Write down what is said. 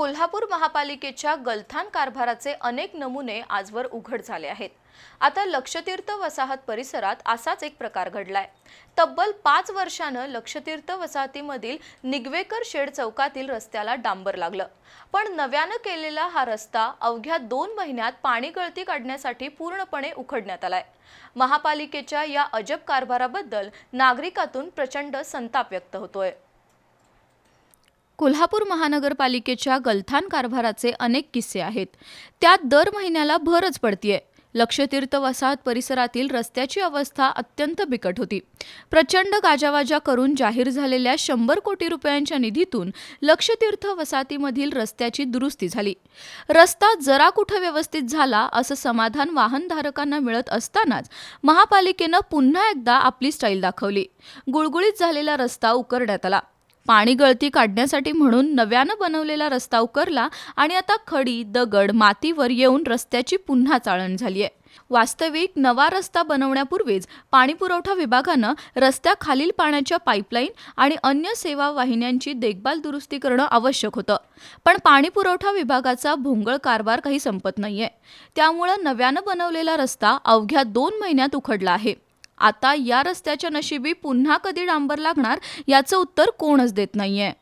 कोल्हापूर महापालिकेच्या गलथान कारभाराचे अनेक नमुने आजवर उघड झाले आहेत. आता लक्षतीर्थ वसाहत परिसरात असाच एक प्रकार घडलाय. तब्बल पाच वर्षानं लक्षतीर्थ वसाहतीमधील निगवेकर शेड चौकातील रस्त्याला डांबर लागलं. पण नव्यानं केलेला हा रस्ता अवघ्या दोन महिन्यात पाणी गळती काढण्यासाठी पूर्णपणे उखडण्यात आलाय. महापालिकेच्या या अजब कारभाराबद्दल नागरिकातून प्रचंड संताप व्यक्त होतोय. कोल्हापूर महानगरपालिकेच्या गलथान कारभाराचे अनेक किस्से आहेत. त्यात दर महिन्याला भरच पडतीये. लक्षतीर्थ वसाहत परिसरातील रस्त्याची अवस्था अत्यंत बिकट होती. प्रचंड गाजावाजा करून जाहीर झालेल्या शंभर कोटी रुपयांच्या निधीतून लक्षतीर्थ वसाहतीमधील रस्त्याची दुरुस्ती झाली. रस्ता जरा कुठं व्यवस्थित झाला असं समाधान वाहनधारकांना मिळत असतानाच महापालिकेनं पुन्हा एकदा आपली स्टाईल दाखवली. गुळगुळीत झालेला रस्ता उकरण्यात आला. पाणी गळती काढण्यासाठी म्हणून नव्यानं बनवलेला रस्ता उकरला आणि आता खडी दगड मातीवर येऊन रस्त्याची पुन्हा चाळण झाली आहे वास्तविक नवा रस्ता बनवण्यापूर्वीच पाणीपुरवठा विभागानं रस्त्याखालील पाण्याच्या पाईपलाईन आणि अन्य सेवा वाहिन्यांची देखभाल दुरुस्ती करणं आवश्यक होतं. पण पाणीपुरवठा विभागाचा भोंगळ कारभार काही संपत नाहीये. त्यामुळं नव्यानं बनवलेला रस्ता अवघ्या दोन महिन्यात उखडला आहे. आता या रस्त्याच्या नशिबी पुन्हा कधी डांबर लागणार याचं उत्तर कोणच देत नाहीये.